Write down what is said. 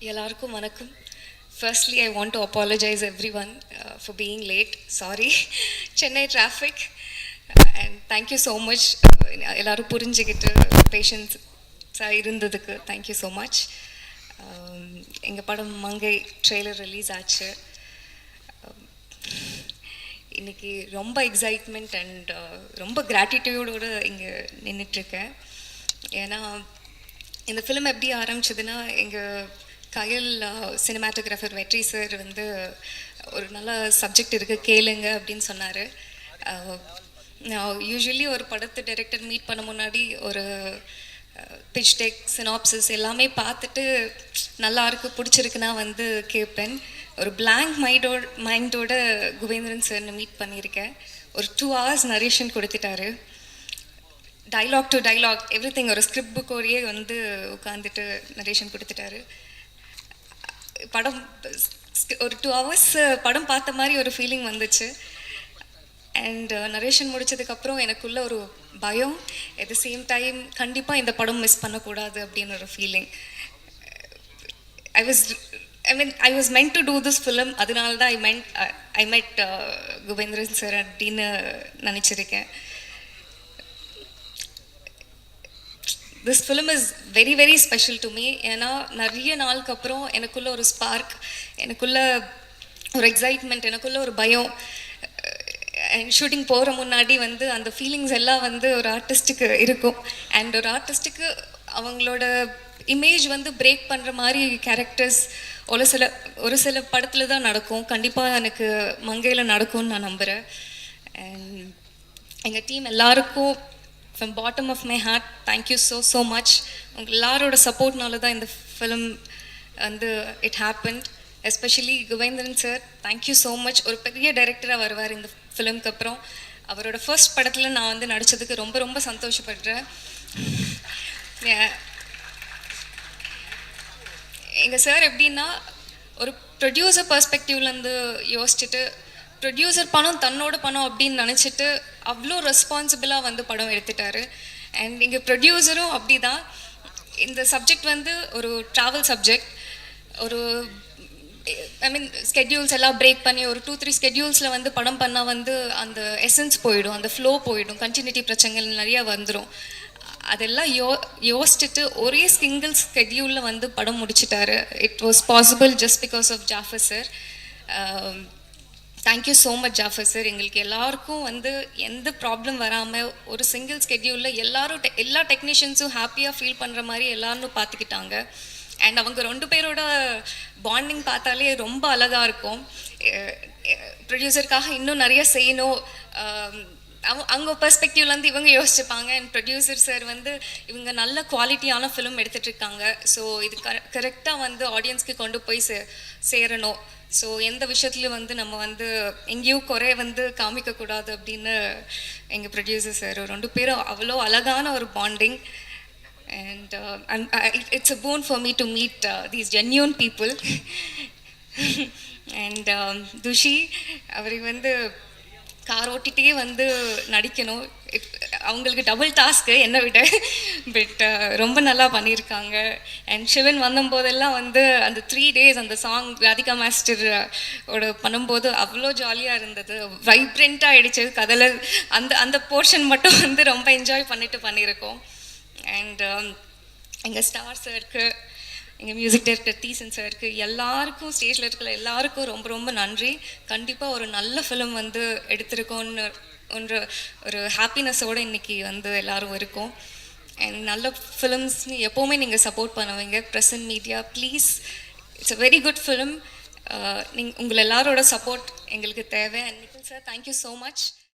எல்லாருக்கும் வணக்கம். Firstly I want to apologise everyone for being late sorry Chennai traffic and thank you so much எல்லோரும் புரிஞ்சுக்கிட்டு பேஷன்ஸாக இருந்ததுக்கு thank you so much எங்கள் படம் மங்கை ட்ரெய்லர் ரிலீஸ் ஆச்சு. Um, இன்றைக்கி ரொம்ப எக்ஸைட்மெண்ட் அண்ட் uh, ரொம்ப கிராட்டிடியூடோடு இங்கே நின்றுட்டுருக்கேன் ஏன்னா இந்த ஃபிலிம் எப்படி ஆரம்பிச்சதுன்னா எங்கள் கயல் சினிமாட்டோகிராஃபர் வெற்றி சார் வந்து ஒரு நல்ல சப்ஜெக்ட் இருக்குது கேளுங்க அப்படின்னு சொன்னார். நான் யூஸ்வலி ஒரு படத்தை டைரக்டர் மீட் பண்ண முன்னாடி ஒரு பிச் டெக் சினாப்சிஸ் எல்லாமே பார்த்துட்டு நல்லா இருக்கு பிடிச்சிருக்குன்னா வந்து கேட்பேன் ஒரு பிளாங்க் மைண்டோட மைண்டோட குபேந்திரன் சார்னு மீட் பண்ணியிருக்கேன். ஒரு டூ ஹவர்ஸ் நரேஷன் கொடுத்துட்டாரு. Dialogue to dialogue every thing ஒரு ஸ்கிரிப்ட் புக்கோடையே வந்து உட்காந்துட்டு நரேஷன் கொடுத்துட்டாரு. படம் ஒரு டூ ஹவர்ஸ் படம் பார்த்த மாதிரி ஒரு ஃபீலிங் வந்துச்சு. அண்ட் நரேஷன் uh, முடிச்சதுக்கப்புறம் எனக்குள்ள ஒரு பயம். அட் த சேம் டைம் கண்டிப்பாக இந்த படம் மிஸ் பண்ணக்கூடாது அப்படின்னு ஒரு feeling I was I mean I was meant to do this film அதனால தான் ஐ மென்ட் ஐ மெட் குபேந்திரன் சார் அப்படின்னு நினச்சிருக்கேன். This film is very very special to me ஏன்னா நிறைய நாளுக்கு அப்புறம் எனக்குள்ள ஒரு ஸ்பார்க் எனக்குள்ள ஒரு எக்ஸைட்மெண்ட் எனக்குள்ள ஒரு பயம். அண்ட் ஷூட்டிங் போகிற முன்னாடி வந்து அந்த ஃபீலிங்ஸ் எல்லாம் வந்து ஒரு ஆர்டிஸ்ட்டுக்கு இருக்கும். அண்ட் ஒரு ஆர்டிஸ்ட்டுக்கு அவங்களோட இமேஜ் வந்து பிரேக் பண்ணுற மாதிரி கேரக்டர்ஸ் ஒரு சில ஒரு சில படத்தில் தான் நடக்கும். கண்டிப்பாக எனக்கு மங்கையில் நடக்கும்னு நான் நம்புகிறேன் அண்ட் எங்கள் டீம் எல்லாருக்கும் from bottom of my heart thank you so so much உங்கள் எல்லாரோட சப்போர்ட்னால தான் இந்த ஃபிலிம் வந்து it happen especially Kuvendran sir thank you so much ஒரு பெரிய டைரக்டராக வருவார் இந்த ஃபிலிம்க்கு அப்புறம். அவரோட ஃபர்ஸ்ட் படத்தில் நான் வந்து நடித்ததுக்கு ரொம்ப ரொம்ப சந்தோஷப்படுறேன். எங்கள் சார் எப்படின்னா ஒரு ப்ரொடியூசர் பர்ஸ்பெக்டிவ்லேருந்து யோசிச்சுட்டு ப்ரொடியூசர் பணம் தன்னோட பணம் அப்படின்னு நினச்சிட்டு அவ்வளோ ரெஸ்பான்சிபிளாக வந்து படம் எடுத்துட்டாரு. அண்ட் இங்கே ப்ரொடியூசரும் அப்படி தான் இந்த சப்ஜெக்ட் வந்து ஒரு ட்ராவல் சப்ஜெக்ட் ஒரு ஐ மீன் ஸ்கெட்யூல்ஸ் எல்லாம் பிரேக் பண்ணி ஒரு டூ த்ரீ ஸ்கெட்யூல்ஸில் வந்து படம் பண்ணால் வந்து அந்த எசன்ஸ் போயிடும் அந்த ஃப்ளோ போயிடும் கண்டினியூட்டி பிரச்சனைகள் நிறையா வந்துடும் அதெல்லாம் யோ யோசிச்சுட்டு ஒரே சிங்கிள் ஸ்கெட்யூலில் வந்து படம் முடிச்சிட்டாரு. It was possible just because of Jaffer sir thank you so much Jaffer sir எங்களுக்கு எல்லாருக்கும் வந்து எந்த ப்ராப்ளம் வராமல் ஒரு சிங்கிள் ஸ்கெட்யூலில் எல்லாரும் எல்லா டெக்னீஷியன்ஸும் ஹாப்பியாக ஃபீல் பண்ணுற மாதிரி எல்லாரும் பார்த்துக்கிட்டாங்க. அண்ட் அவங்க ரெண்டு பேரோட பாண்டிங் பார்த்தாலே ரொம்ப அழகாக இருக்கும். ப்ரொடியூசருக்காக இன்னும் நிறைய செய்யணும். அவங்க பெர்ஸ்பெக்டிவ்லேருந்து இவங்க யோசிச்சுப்பாங்க. அண்ட் ப்ரொடியூசர் சார் வந்து இவங்க நல்ல குவாலிட்டியான ஃபிலிம் எடுத்துகிட்டு இருக்காங்க ஸோ இது க கரெக்டாக வந்து ஆடியன்ஸ்க்கு கொண்டு போய் சே சேரணும். ஸோ எந்த விஷயத்துலையும் வந்து நம்ம வந்து எங்கேயும் குறை வந்து காமிக்கக்கூடாது அப்படின்னு எங்கள் ப்ரொடியூசர் சார் ரெண்டு பேரும் அவ்வளோ அழகான ஒரு bonding and and it's I, boon for me to meet these genuine people and Thushi அவரை வந்து கார் ஓட்டிகிட்டே வந்து நடிக்கணும். அவங்களுக்கு டபுள் டாஸ்க்கு என்னை விட. பட் uh, ரொம்ப நல்லா பண்ணியிருக்காங்க. அண்ட் சிவன் வந்தபோதெல்லாம் வந்து அந்த த்ரீ டேஸ் அந்த சாங் ராதிகா மாஸ்டர் uh, ஓட பண்ணும்போது அவ்வளோ ஜாலியாக இருந்தது. வைப்ரண்ட்டாக ஆகிடுச்சு கதையில் அந்த அந்த போர்ஷன் மட்டும் வந்து ரொம்ப என்ஜாய் பண்ணிட்டு பண்ணியிருக்கோம். அண்ட் um, எங்கள் ஸ்டார் சாருக்கு எங்கள் மியூசிக் டைரக்டர் தீசன் சாருக்கு எல்லாருக்கும் ஸ்டேஜில் இருக்கிற எல்லாருக்கும் ரொம்ப ரொம்ப நன்றி. கண்டிப்பாக ஒரு நல்ல ஃபிலிம் வந்து எடுத்திருக்கோன்னு ஒன்று ஒரு ஹாப்பினஸோடு இன்றைக்கி வந்து எல்லோரும் இருக்கோம். அண்ட் நல்ல ஃபிலிம்ஸ்னு எப்போவுமே நீங்கள் சப்போர்ட் பண்ணுவீங்க. Present media please it's a very good film நீங்கள் உங்கள் எல்லாரோட சப்போர்ட் எங்களுக்கு தேவை. And Nikhil sir thank you so much